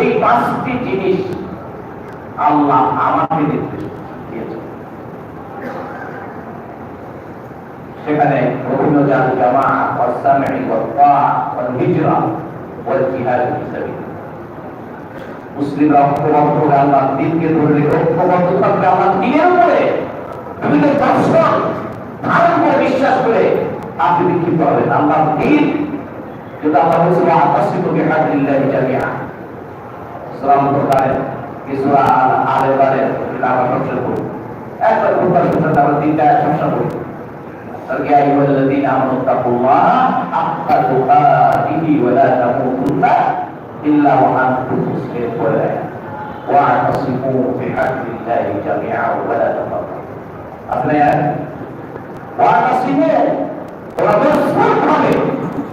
এই পাঁচটি জিনিস আল্লাহ আমাকে সেখানে আপনি বিক্ষিপ্ত হবেন। আল্লাহ দিন যেটা আল্লাহ বলছে আকাশিত বিহাদিল্লাহি জামিআ সালাম প্রকারে কিছুরা আলে বারে এটা আমরা সংসার করি একটা প্রকার সংসার আমরা তিনটা সংসার করি يا أيها الذين آمنوا اتقوا الله حق تقاته ولا تموتن إلا وأنتم مسلمون واعتصموا بحبل الله جميعا ولا تفرقوا আপনার ওয়াটাসিমে ওরা ভাবে সুদৃঢ়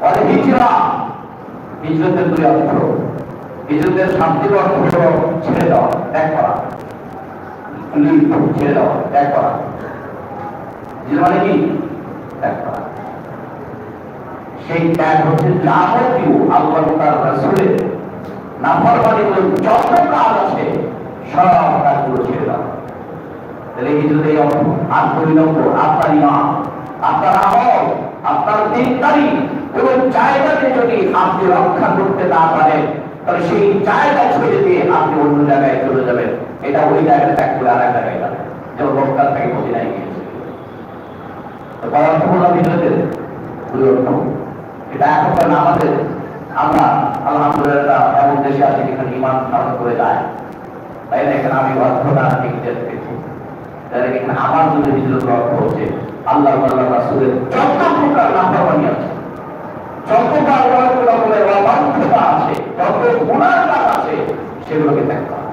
পরে হিজরা। হিজরতের দুই অর্থ। হিজরতের শান্তির অর্থ হল ছেড়ে দেওয়া ত্যাগ করা। ছেড়ে দেওয়া ত্যাগ করা। হিজরা মানে কি? ত্যাগ করা। সেই ত্যাগ হচ্ছে যাবতীয় আল্লাহ তার রাসূলের নাফরমানি যত কাজ আছে, সব কাজগুলো ছেড়ে দাও তাহলে হিজরত এই অর্থ আর দুই নম্বর আপনার ইমান আপনার আপনার দিনদারি এবং জায়গাকে যদি আপনি রক্ষা করতে না পারেন, তাহলে সেই জায়গা ছেড়ে দিয়ে আপনি অন্য জায়গায় চলে যাবেন। এটা ওই জায়গায় ত্যাগ করে আর এক জায়গায় যেমন মক্কার থেকে মদিনায় আমরা যদি অর্থ হচ্ছে আল্লাহ আল্লাহ রাসূলের যত প্রকার নাফরমানি আছে, যত রকমের অবাধ্যতা আছে, যত গুণার কাজ আছে, সেগুলোকে ত্যাগ করা।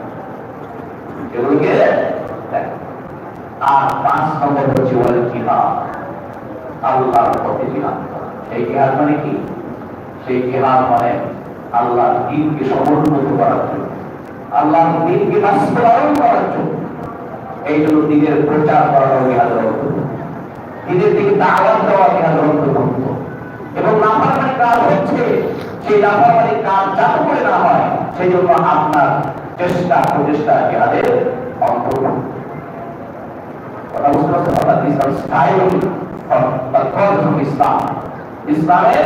সেগুলোকে আর পাঁচ নম্বর হচ্ছে ওয়াল জিহাদ। আল্লাহর পথে জিহাদ সেই জিহাদ মানে কি? সেই জিহাদ মানে আল্লাহর দিনকে সমুন্নত করার জন্য, আল্লাহর দিনকে বাস্তবায়ন করার জন্য। এই জন্য দিনের প্রচার করানো জিহাদের দিকে দাওয়াত দেওয়া জিহাদের অন্তর্ভুক্ত এবং নাফরমানি কাজ হচ্ছে সেই নাফরমানি কাজ যাতে করে না হয় সেই জন্য আপনার চেষ্টা, প্রচেষ্টা জিহাদের অন্তর্ভুক্ত। ইসলামের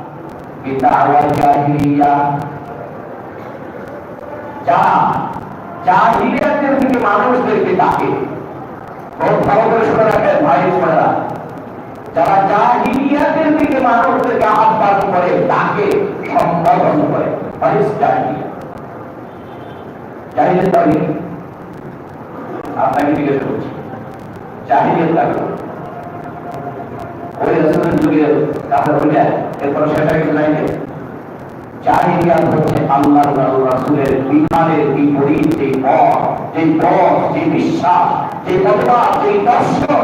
বিদাওয়াল জাহিলিয়া যারা জাহিলিয়াতের দিকে মানুষদেরকে ডাকে বহুত ভালো করে শুনে রাখেন ভাই বোনেরা যারা জাহিলিয়াতের দিকে মানুষদেরকে আহ্বান করে ডাকে সম্বোধন করে ফারিস জাহিলিয়া জাহিলিয়াত মানে আপনাকে জিজ্ঞেস করছি জাহিলিয়াত কাকে ওই রসুলের যুগে হয়ে যায় এরপর সেটা কিছু নাই হচ্ছে আল্লাহ রাসূলের বিধানের বিপরীত যে পথ যে বিশ্বাস মতবাদ যে দর্শন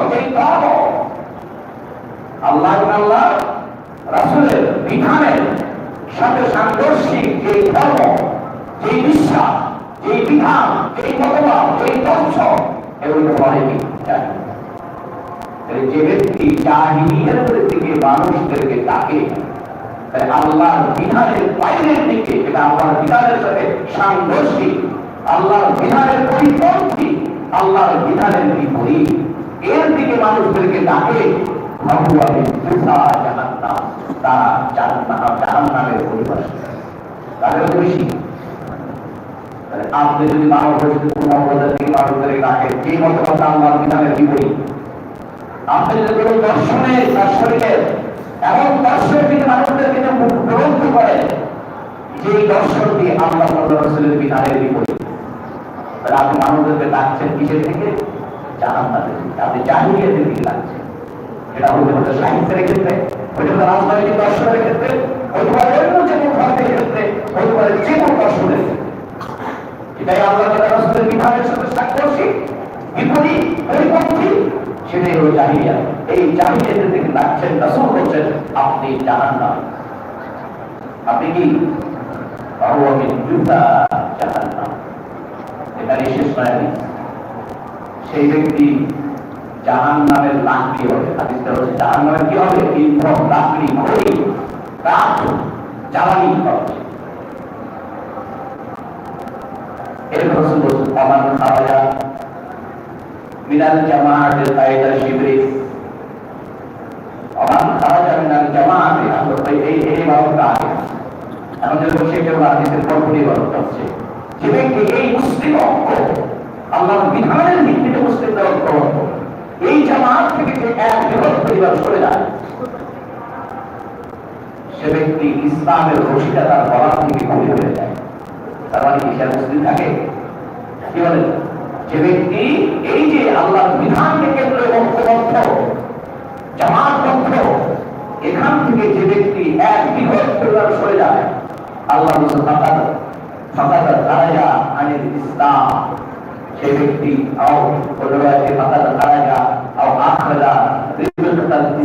বিশ্বাস বিধান এগুলো বলে কি যে ব্যক্তি জাহিলিয়াতের দিকে, মানুষদেরকে ডাকে আল্লাহর বিধানের বাইরের দিকে, এটা আল্লাহর বিধানের সাথে সাংঘর্ষিক, আল্লাহর বিধানের পরিপন্থী, আল্লাহর বিধানের বিপরীত। এর দিকে মানুষদেরকে ডাকে আপনি যদি মানব পরিস্থিতি কোনো যে মতবাদ আল্লাহর বিধানের বিপরীত আপনি যদি কোনো দর্শনের এমন দর্শন থেকে মানুষদেরকে যে করেন যে দর্শন আল্লাহ রসুলের বিধানের বিপরীত। আপনি মানুষদেরকে ডাকছেন কিসের থেকে? জাহান্নামের দিকে আপনি জাহিলিয়াতের দিকে ডাকছেন এটা হতে পারে সাহিত্যের ক্ষেত্রে, হতে পারে রাজনৈতিক দর্শনের ক্ষেত্রে, হতে পারে অন্য যে কোনো ধর্মের ক্ষেত্রে, হতে পারে যে কোনো দর্শনের এটাই আল্লাহ তাআলা বিধানের সাথে সাংঘর্ষিক বিপরীত, পরিপন্থী সেটাই হলো জাহিলিয়া। এই জাহিলিয়াতের দিকে ডাকছেন রাসূল বলছেন আপনি জাহান্নাম। আপনি কি? এখানে শেষ নয়। সেই ব্যক্তি জাহান নামের লাকড়ি হবে। হাদিসটা হচ্ছে জাহান নামের কি হবে? ইন্ধন, লাকড়ি, খড়ি, কাঠ, জ্বালানি হবে। এর রসুল বলছেন অমান খাওয়া কায়দা শিবিরে অমান খাওয়া মিনাল জামাআতে আমরা এই এই এই বাবুটা আগে এখন যে বলছে কেউ হাদিসের পরপরই বলতে হচ্ছে, যে ব্যক্তি এই মুসলিম অঙ্ক আল্লাহর বিধানের ভিত্তিতে মুসলিমদের ঐক্যবদ্ধ এই জামাত থেকে যে এক বৃহৎ পরিবার সরে যায়, সে ব্যক্তি ইসলামের রশিটা তার গলা থেকে খুলে হয়ে যায়। তার মানে কি, সে মুসলিম থাকে? কি বলে যে ব্যক্তি এই যে আল্লাহর বিধানকে কেন্দ্র ঐক্যবদ্ধ জামাতবদ্ধ এখান থেকে যে ব্যক্তি এক বৃহৎ পরিবার সরে যায়, আল্লাহ ফাঁকাত ফাঁকাত দারাজা আনিল ইসলাম। সেই ব্যক্তি, আও পরিবারকে ফাঁকাত দারাজা আও আখরা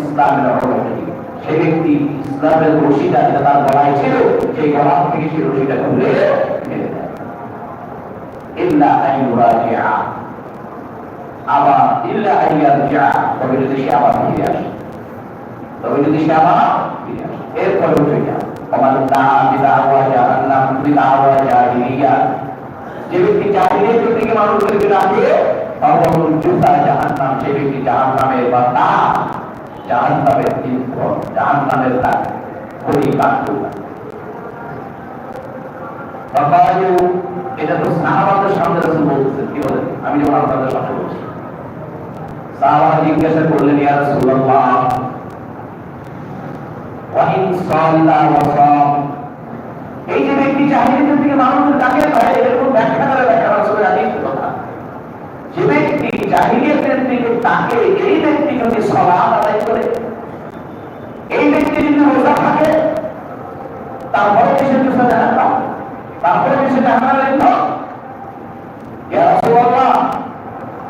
ইসলামের অবনতি সেই ব্যক্তি ইসলামের রশিটা তার গলায় ছিল, সেই গলা থেকে সেই রশিটা খুলে ফেলে ইল্লা আন ইউরাজিআ আবার ইল্লা আন ইয়ারজিআ, তবে যদি সে আবার ফিরে আসে। তবে যদি বিদা বিদা যে ব্যক্তি জাহিলিয়াতের দিকে মানুষদেরকে ডাকে তখন জুতা জাহান্নাম। সে ব্যক্তি জাহান্নামের বা তা জাহান্নামের ইন্ধন জাহান্নামের তাক, খড়ি কাঠু বাবাজু এটা তো সাহাবাদের সামনে রাসূল বলতেছেন কি বলেন আমি যখন আপনাদের সামনে বলছি সাহাবারা জিজ্ঞাসা করলেন, ইয়া রাসূলুল্লাহ, ওয়াইন সাল্লা ওয়া সাম এই যে ব্যক্তি জাহিলিয়াতের দিকে মানুষের ডাকে হয় এরকম ব্যাখ্যা করে ব্যাখ্যা রাসূলের যে ব্যক্তি জাহিলিয়াতের দিকে ডাকে এই ব্যক্তি যদি সালাত আদায় করে, এই ব্যক্তি যদি রোজা থাকে, তারপরে জন্য জাহান্নাম? তারপরে কিসের জাহান্নামের ইন্ধন ইয়া রাসূলুল্লাহ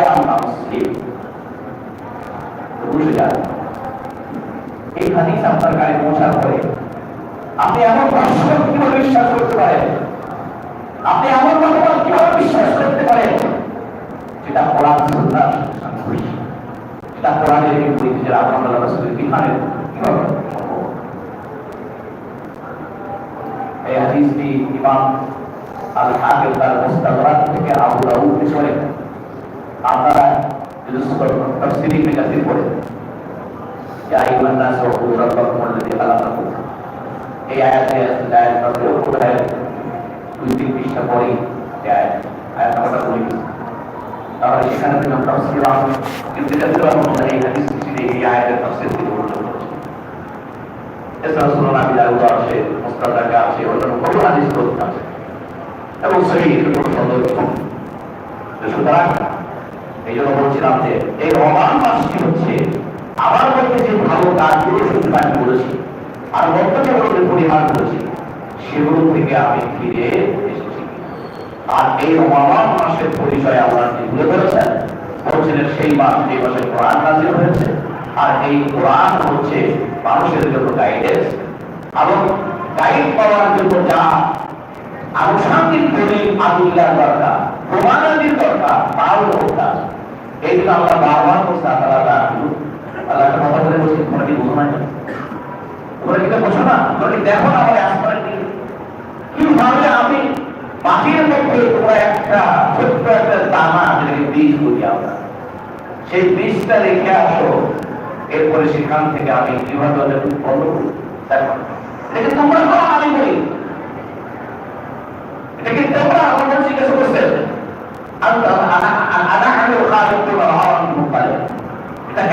আই এম মুসলিম বুঝে যান। এই হাদিস আপনার কানে পৌঁছার পরে আপনি এমন দর্শন কীভাবে বিশ্বাস করতে পারেন? আপনি এমন মতামত কীভাবে বিশ্বাস করতে পারেন? যেটা কোরআন সুন্নাহ সাংঘর্ষিক যেটা কোরআনের বিপরীত, যেটা আল্লাহ রাসূলের বিধানের এই হাদিসটি ইমাম আল হাকিম তার মুস্তাদরাক থেকে আবু দাউদ পেছনে আপনারা তাফসীর ইবনে কাসির পড়েন ইয়া আইয়ুহান নাস ওয়াকুলু রাব্বাকুম আল্লাযী খালাকাকুম এই আয়াতে আয়াত নম্বর কোথায় দুই তিন পৃষ্ঠা পরেই আয়াত এবং সহিহ সুতরাং এই জন্য বলছিলাম যে এই রমান মাসটি হচ্ছে আমার মধ্যে যে ভালো কাজগুলো শুধু আমি করেছি আর মধ্য যেগুলোকে পরিমাণ করেছি, সেগুলো থেকে আমি ফিরে এসেছি। আর এই রমাদান মাসের পরিচয় যে তুলে ধরেছেন। বলছিলেন, সেই মাস যে মাসে কোরআন নাজিল হয়েছে, আর এই কোরআন হচ্ছে মানুষের জন্য গাইডেন্স এবং গাইড পাওয়ার জন্য যা আনুষঙ্গিক দলিল আদুল্লাহ দরকার, প্রমাণাদির দরকার তাও দরকার। এই জন্য আমরা বারবার করছি আল্লাহ আল্লাহ কথা বলে বলছি, তোমরা কি বোঝো না তোমরা কি বোঝো না? তোমরা কি দেখো না আমার আসমানের দিকে কীভাবে আমি মাটির মধ্যে তোমরা একটা ছোট্ট একটা দানা, যেটাকে বীজ করি আমরা, সেই বীজটা রেখে আসো। এরপরে সেখান থেকে আমি কীভাবে ওদের উৎপন্ন করি। দেখো, এটাকে তোমরা আমি বলি এটাকে তোমরা আমাদের জিজ্ঞাসা করছেন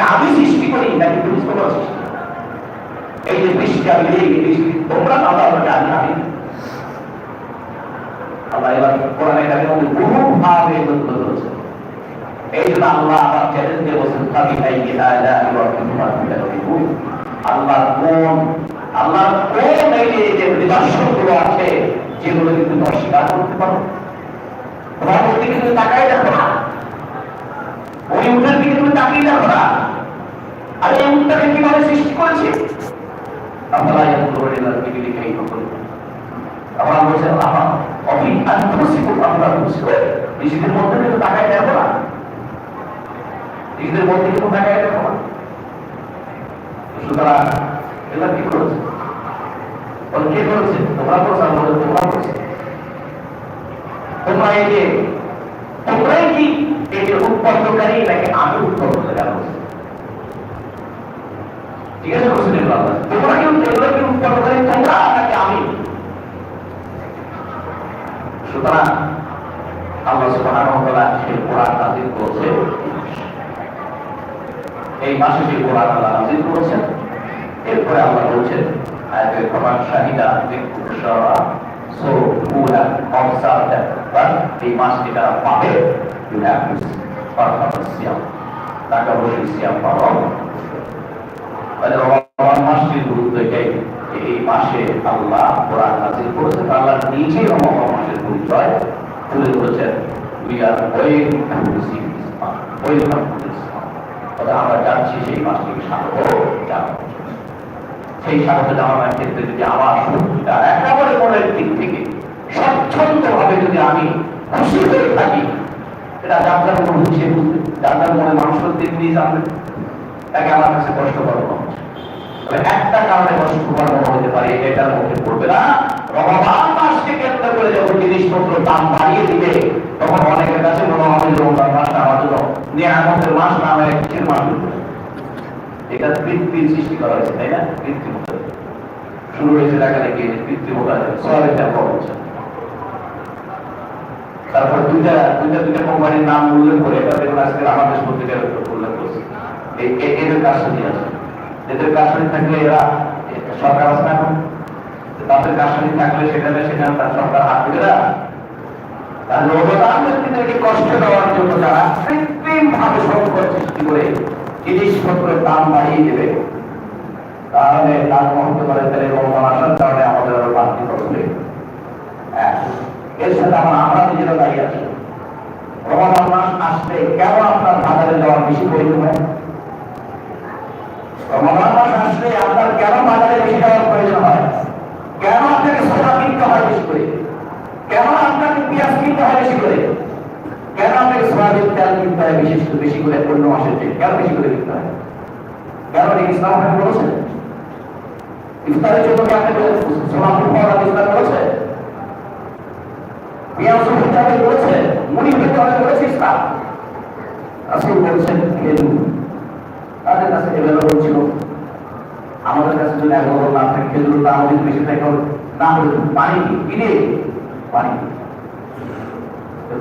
আমি সৃষ্টি করি নাকি তুমি সৃষ্টি এই যে বৃষ্টি আমি বৃষ্টি আমি আমি আল্লাহ এবার কোরআনে এটাকে আল্লাহ ভাই গিলা যা এবার আল্লাহ কোন আল্লাহ এই যে নিদর্শনগুলো আছে যেগুলো কিন্তু অস্বীকার করতে পারো তোমার দিকে তুমি তাকাই দেখো না? ওই উঠের দিকে তুমি তাকিয়ে দেখো না? আর এই উঠটাকে কীভাবে সৃষ্টি করেছে? আপনারা এত করে দিকে লিখে এই করতে আমরা বলছেন আমার অভিজ্ঞান খুশি করব আমরা করে নিজেদের মধ্যে কিন্তু তাকায় দেখো না? তোমরা করেছে তোমরা এই যে তোমরাই কি এই যে উৎপন্নকারী নাকি আমি উৎপন্ন আছে কোশ্চেন এগুলো আল্লাহ তোমরা কি এগুলো কি উৎপন্নকারী তোমরা নাকি আমি। সুতরাং আল্লাহ সুবহানাহু ওয়া তাআলা সেই কোরআন এই মাসে যে কোরআন আল্লাহ নাযিল করেছেন, এরপরে আল্লাহ বলছেন আয়াতের কোরআন শাহিদা বিকুশরা so who have observed that but এই মাসটি যারা পাবে you. have to perform সিয়াম তাকে অবশ্যই সিয়াম পালন মানে রমাদান মাসটির গুরুত্ব এটাই এই মাসে আল্লাহ কোরআন নাজিল করেছেন আল্লাহ নিজে রমাদান মাসের পরিচয় তুলে ধরেছেন we are well welcome to this তবে আমরা যাচ্ছি সেই মাসটিকে স্বাগত জানাব সেই স্বাগত জানানোর ক্ষেত্রে যদি আমার শক্তিটা একেবারে মনের দিক থেকে আমি খুশি হয়ে থাকি। এটা যার মনে হচ্ছে বুঝবে মনে মানুষের দিক দিয়ে জানবে। তাকে আমার কাছে কষ্ট করব একটা কারণে কষ্ট মনে হতে পারে, এটার মধ্যে পড়বে না। রমাদান মাসকে কেন্দ্র করে যখন জিনিসপত্র দাম বাড়িয়ে দিবে, তখন অনেকের কাছে মনে হবে যে রমজান মাসটা আমার জন্য নিয়ামতের মাস, না কিসের মাস এটা কৃত্রিম সৃষ্টি করা হয়েছে, তাই না? কৃত্রিমতা শুরু হয়েছে দেখা দেখি কৃত্রিমতা সবাই ব্যবহার হচ্ছে তারপর দুইটা দুইটা দুইটা কোম্পানির নাম উল্লেখ করে এটা দেখুন আজকে আমাদের পত্রিকার উল্লেখ করছে। এদের কারসাজি আছে। এদের কারসাজি থাকলে এরা সরকার আছে না এখন? তাদের কারসাজি থাকলে সেখানে সেখানে তার সরকার হাত দিবে না। তাহলে করে দাম বাড়িয়ে দেবে তার মহত্ব করে তাহলে আমাদের আরও বাড়তি এর সাথে আমরা আমরা নিজেরা দায়ী আছি। রমজান মাস আসলে কেন আপনার বাজারে যাওয়ার বেশি প্রয়োজন হয়? রমজান মাস আসলে আপনার কেন বাজারে বেশি যাওয়ার প্রয়োজন হয়? কেন আপনাকে সোনা কিনতে হয় বেশি করে? কেন আপনাকে পেঁয়াজ কিনতে হয় বেশি করে? কেন আপনাকে সয়াবিন তেল কিনতে হয় বিশেষ করে বেশি করে অন্য মাসের চেয়ে কেন বেশি করে কিনতে হয়? কেন ইসলাম আপনাকে বলেছে ইফতারের জন্য কি আপনাকে সোনাপুর পাওয়া ইসলাম বলেছে তাদের কাছে এভেলেবল বেশি পানি কিনে পানি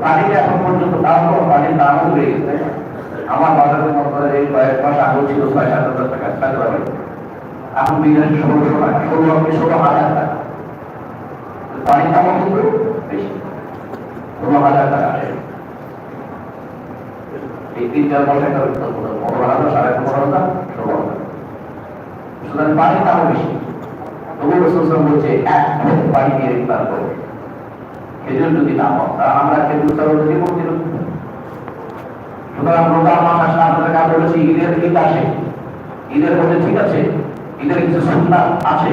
পানিটা এখন পর্যন্ত দাম পানির দামও বেড়ে আমার বাজারের মধ্যে ছিল এখন বিঘা ষোলোশো হাজার টাকা। পানির দামও কিন্তু বেশি। পানির দামও বেশি বলছে, এক পানি দিয়ে ইফতার করো খেজুর যদি না পাও তা আমরা খেজুর ছাড়া যদি করতে সুতরাং রোজার মাস আসলে আপনাদের কাজ বলেছি ঈদের ঈদ আসে ঈদের মধ্যে ঠিক আছে। ঈদের কিছু সন্ধ্যা আছে?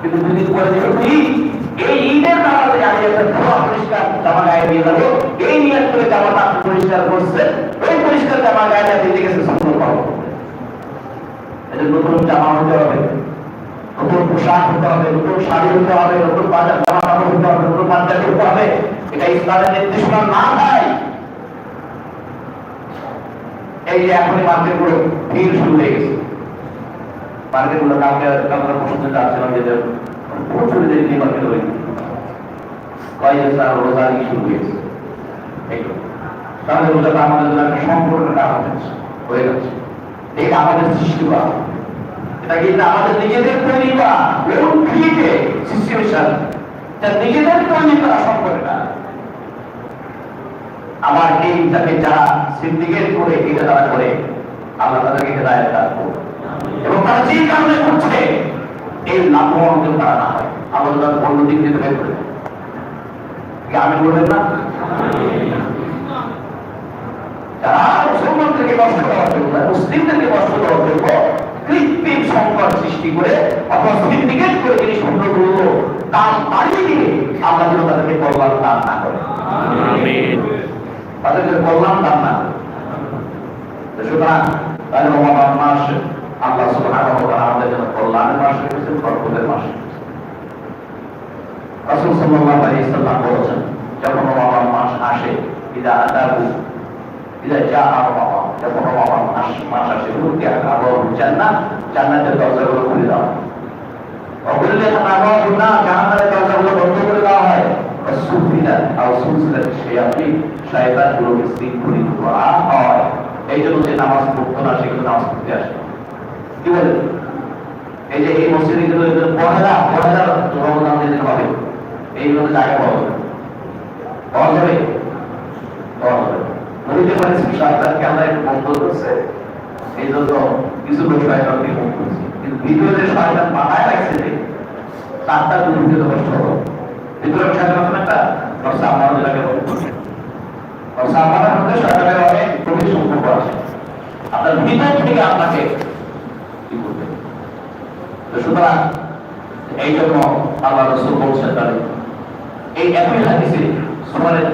কিন্তু দুদিন পরে যেহেতু এই ঈদের নামাজে আমি একটা ধোয়া পরিষ্কার জামা গায়ে দিয়ে যাব। এই নিয়ত করে জামাটা পরিষ্কার করছেন ওই পরিষ্কার জামা গায়ে দিতে গেছে সুন্দর পাবো এটা নতুন জামা হতে হবে, নতুন পোশাক হতে হবে, নতুন শাড়ি হতে হবে, নতুন বাজার জামা কাপড় হতে হবে, নতুন পাঞ্জাবি হতে হবে। এটা ইসলামের নির্দেশনা না দেয়। এই যে এখনই মার্কেটগুলো ভিড় শুরু হয়ে গেছে। মার্কেটগুলো কালকে কালকে পর্যন্ত যাচ্ছিলাম যে প্রচুর যে গেছে রোজা দিয়ে শুরু হয়েছে। তাহলে রোজাটা আমাদের জন্য একটা সম্পূর্ণ কাজ হচ্ছে, হয়ে যাচ্ছে। এটা আমাদের সৃষ্টি করা। এটা কিন্তু আমাদের নিজেদের তৈরি করা? এবং নিজেদের তৈরি করা না আমার এইটাকে যারা সিন্ডিকেট করে, এটা তারা করে, আমরা তাদেরকে হেদায়ত করব। এবং তারা যে কারণে করছে এর লাভবান যেন তারা না হয় আমরা তাদের অন্য দিক দিয়ে বের করে। আমি বলবেন না? যারা মুসলমানদেরকে কষ্ট দেওয়ার জন্য, মুসলিমদেরকে কষ্ট দেওয়ার জন্য কৃত্রিম সংকট সৃষ্টি করে অথবা সিন্ডিকেট করে জিনিসপত্রগুলো দাম বাড়িয়ে দিয়ে আমরা যেন তাদেরকে কল্যাণ দান না করে। তাদেরকে কল্যাণ দান না করে। সুতরাং, তাহলে মাস আল্লাহ সুবহানাহু ওয়া তাআলা আমাদের জন্য কল্যাণের মাস রেখেছেন বরকতের মাস রাসূল সাল্লাল্লাহু আলাইহি সাল্লাম বলেছেন, যখন রমাদান মাস আসে, ইদা আতাবু ইদা জাআ রমাদান, যখন রমাদান মাস মাস আসে উঠতে আবার জান্নাত, জান্নাতের দরজাগুলো খুলে দেওয়া হয় অবুল্লে না জাহান্নামের দরজাগুলো বন্ধ করে দেওয়া হয়। সুফিনাত আও সুলসিলাত শায়াতিন শয়তানগুলোকে শৃঙ্খলিত করা হয়। এই জন্য যে নামাজ পড়তো না, সেগুলো নামাজ পড়তে আসে কি বলে? এই যে এই মসজিদে কিন্তু পড়ালা পড়ালা রমজান দিতে হবে এইগুলো জায়গা পাওয়া যাবে পাওয়া যাবে? পাওয়া যাবে। বলতে পারছি শয়তানকে আমরা একটু বন্ধ করছে। এই জন্য কিছু লোক আপনার ভিতর থেকে আপনাকে সুতরাং এই জন্য আল্লাহ রসুল বলছেন তাহলে এই একই হাদিসে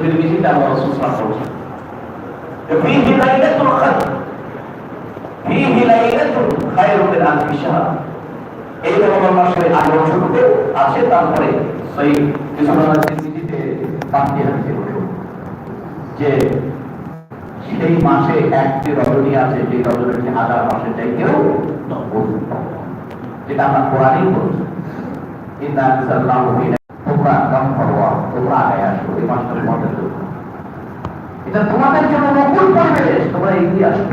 তিরমিজিতে আল্লাহ রসুল অংশটুকু আছে, তারপরে সেই যে মাসে একটি রজনী আছে যে রজনীটি হাজার মাসের চাইতেও অধিক। যেটা আমরা কোরআনই বলছি তোমরা কাম করওয়া তোমরা আগে আসো এই মাসটা তোমাদের এটা তোমাদের জন্য নকুল পরিবেশ তোমরা এগিয়ে আসো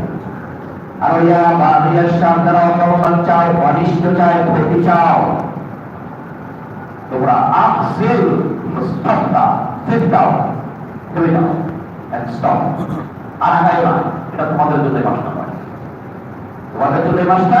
আর ইয়া বাদিয়া শাম যারা অকমল চাও অনিষ্ট চাও ক্ষতি চাও তোমরা আকসিল মুস্তাফা সিট ডাউন তুমি নাও and stop. আর আগাই এটা তোমাদের জন্য মাসটা তোমাদের জন্য মাসটা